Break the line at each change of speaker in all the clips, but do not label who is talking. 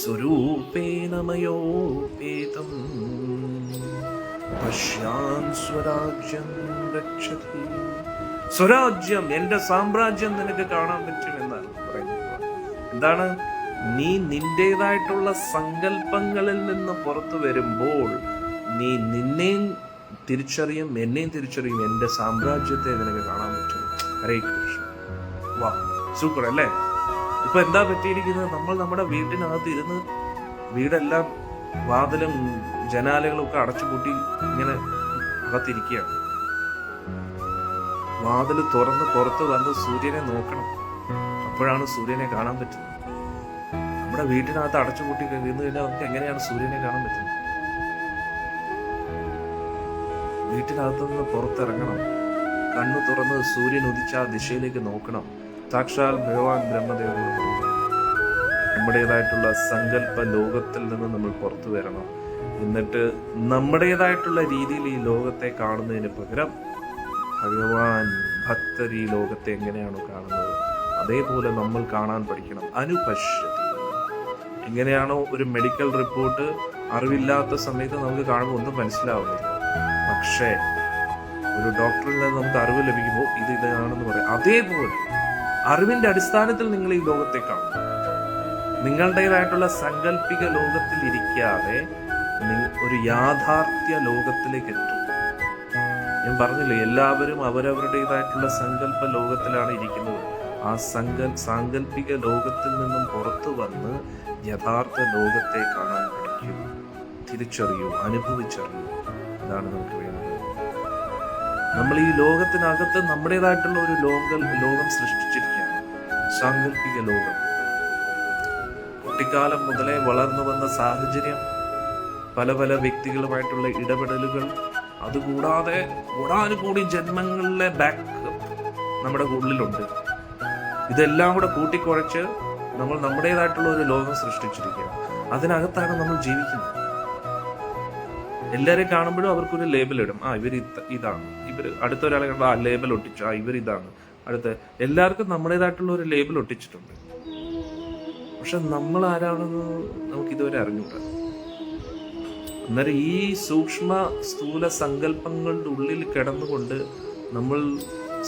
സ്വരൂപേണ മയോപേതം പശ്യാൻ സ്വരാജ്യം രക്ഷതി. സ്വരാജ്യം എന്റെ സാമ്രാജ്യം നിനക്ക് കാണാൻ പറ്റും എന്നാണ് പറയുന്നത് എന്താണ്? നീ നിന്റേതായിട്ടുള്ള സങ്കല്പങ്ങളിൽ നിന്ന് പുറത്തു വരുമ്പോൾ നീ നിന്നെയും തിരിച്ചറിയും എന്നെയും തിരിച്ചറിയും എന്റെ സാമ്രാജ്യത്തെ നിനക്ക് കാണാൻ പറ്റും. ഹരേ കൃഷ്ണ. വാ സൂപ്പർ അല്ലേ? ഇപ്പൊ എന്താ പറ്റിയിരിക്കുന്നത്? നമ്മൾ നമ്മുടെ വീടിനകത്ത് ഇരുന്ന് വീടെല്ലാം വാതിലും ജനാലകളും ഒക്കെ അടച്ചുപൂട്ടി ഇങ്ങനെ അകത്തിരിക്കുകയാണ്. വാതിൽ തുറന്ന് പുറത്ത് വന്ന് സൂര്യനെ നോക്കണം. അപ്പോഴാണ് സൂര്യനെ കാണാൻ പറ്റുന്നത്. നമ്മുടെ വീട്ടിനകത്ത് അടച്ചുപൂട്ടി ഇരുന്ന് കഴിഞ്ഞാൽ നമുക്ക് എങ്ങനെയാണ് സൂര്യനെ കാണാൻ പറ്റുന്നത്? വീട്ടിനകത്തുനിന്ന് പുറത്തിറങ്ങണം. കണ്ണു തുറന്ന് സൂര്യൻ ഉദിച്ച ദിശയിലേക്ക് നോക്കണം. സാക്ഷാൽ ഭഗവാൻ ബ്രഹ്മദേവനോട് നമ്മുടേതായിട്ടുള്ള സങ്കല്പ ലോകത്തിൽ നിന്ന് നമ്മൾ പുറത്തു വരണം. എന്നിട്ട് നമ്മുടേതായിട്ടുള്ള രീതിയിൽ ഈ ലോകത്തെ കാണുന്നതിന് പകരം ഭഗവാൻ ഭക്തർ ഈ ലോകത്തെ എങ്ങനെയാണോ കാണുന്നത് അതേപോലെ നമ്മൾ കാണാൻ പഠിക്കണം. അനുപശ്യതി. എങ്ങനെയാണോ ഒരു മെഡിക്കൽ റിപ്പോർട്ട് അറിവില്ലാത്ത സമയത്ത് നമുക്ക് കാണുമ്പോൾ ഒന്നും മനസ്സിലാവുന്നില്ല. പക്ഷേ ഒരു ഡോക്ടറിൽ നിന്ന് നമുക്ക് അറിവ് ലഭിക്കുമ്പോൾ ഇത് ഇതാണെന്ന് പറയാം. അതേപോലെ അറിവിന്റെ അടിസ്ഥാനത്തിൽ നിങ്ങൾ ഈ ലോകത്തെ കാണും. നിങ്ങളുടേതായിട്ടുള്ള സങ്കല്പിക ലോകത്തിൽ ഇരിക്കാതെ ഒരു യാഥാർത്ഥ്യ ലോകത്തിലേക്ക് എത്തും. ഞാൻ പറഞ്ഞില്ലേ എല്ലാവരും അവരവരുടേതായിട്ടുള്ള സങ്കല്പ ലോകത്തിലാണ് ഇരിക്കുന്നത്. ആ സങ്കൽ സാങ്കല്പിക ലോകത്തിൽ നിന്നും പുറത്തു വന്ന് യഥാർത്ഥ ലോകത്തെ കാണാൻ പഠിക്കൂ തിരിച്ചറിയൂ അനുഭവിച്ചറിയൂ. ഇതാണ് നമുക്ക് വേണ്ടത്. നമ്മൾ ഈ ലോകത്തിനകത്ത് നമ്മുടേതായിട്ടുള്ള ഒരു ലോകം ലോകം സൃഷ്ടിച്ചിരിക്കുകയാണ് സാങ്കല്പിക ലോകം. കുട്ടിക്കാലം മുതലേ വളർന്നു വന്ന സാഹചര്യം പല പല വ്യക്തികളുമായിട്ടുള്ള ഇടപെടലുകൾ അതുകൂടാതെ കൂടാനുകൂടി ജന്മങ്ങളിലെ ബാക്ക് നമ്മുടെ ഉള്ളിലുണ്ട്. ഇതെല്ലാം കൂടെ കൂട്ടിക്കുഴച്ച് നമ്മൾ നമ്മുടേതായിട്ടുള്ള ഒരു ലോകം സൃഷ്ടിച്ചിരിക്കുക അതിനകത്താണ് നമ്മൾ ജീവിക്കുന്നത്. എല്ലാവരെയും കാണുമ്പോഴും അവർക്കൊരു ലേബൽ ഇടും. ആ ഇവർ ഇതാണ്. ഇവർ അടുത്ത ഒരാളെ കണ്ടാൽ ആ ലേബൽ ഒട്ടിച്ചു ആ ഇവർ ഇതാണ് അടുത്ത എല്ലാവർക്കും നമ്മുടേതായിട്ടുള്ള ഒരു ലേബിൾ ഒട്ടിച്ചിട്ടുണ്ട്. പക്ഷെ നമ്മൾ ആരാണെന്ന് നമുക്ക് ഇതുവരെ അറിഞ്ഞൂടാ. അന്നേരം ഈ സൂക്ഷ്മ സ്ഥൂല സങ്കല്പങ്ങളുടെ ഉള്ളിൽ കിടന്നുകൊണ്ട് നമ്മൾ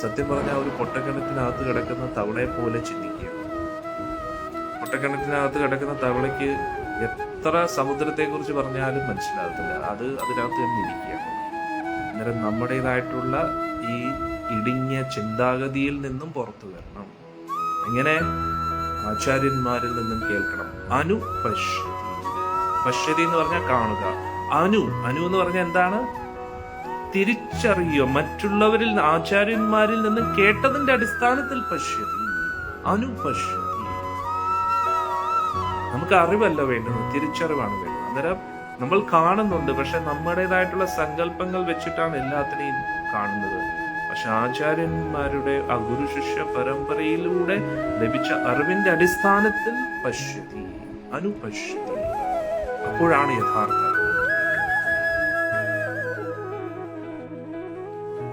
സത്യം പറഞ്ഞ ഒരു പൊട്ടക്കിണറ്റിനകത്ത് കിടക്കുന്ന തവളയെ പോലെ ചിന്തിക്കുക. പൊട്ടക്കിണറ്റിനകത്ത് കിടക്കുന്ന തവളയ്ക്ക് എത്ര സമുദ്രത്തെക്കുറിച്ച് പറഞ്ഞാലും മനസ്സിലാകത്തില്ല. അത് അതിനകത്ത് തന്നെ ഇരിക്കുകയാണ്. അന്നേരം നമ്മുടേതായിട്ടുള്ള ഈ ഇടുങ്ങിയ ചിന്താഗതിയിൽ നിന്നും പുറത്തു വരണം. എങ്ങനെ? ആചാര്യന്മാരിൽ നിന്നും കേൾക്കണം. അനു പശ്യതി. എന്ന് പറഞ്ഞാൽ കാണുക. അനു അനു എന്ന് പറഞ്ഞാൽ എന്താണ്? തിരിച്ചറിയുക. മറ്റുള്ളവരിൽ ആചാര്യന്മാരിൽ നിന്നും കേട്ടതിന്റെ അടിസ്ഥാനത്തിൽ പശ്യതി. അനു പശ്യതി. നമുക്ക് അറിവല്ല വേണ്ടത് തിരിച്ചറിവാണ് വേണ്ടത്. അന്നേരം നമ്മൾ കാണുന്നുണ്ട് പക്ഷെ നമ്മുടേതായിട്ടുള്ള സങ്കല്പങ്ങൾ വെച്ചിട്ടാണ് എല്ലാത്തിനെയും കാണുന്നത്. പക്ഷെ ആചാര്യന്മാരുടെ ആ ഗുരു ശിഷ്യ പരമ്പരയിലൂടെ ലഭിച്ച അറിവിന്റെ അടിസ്ഥാനത്തിൽ പശ്യതി അനുപശ്യതി. അപ്പോഴാണ് യഥാർത്ഥ.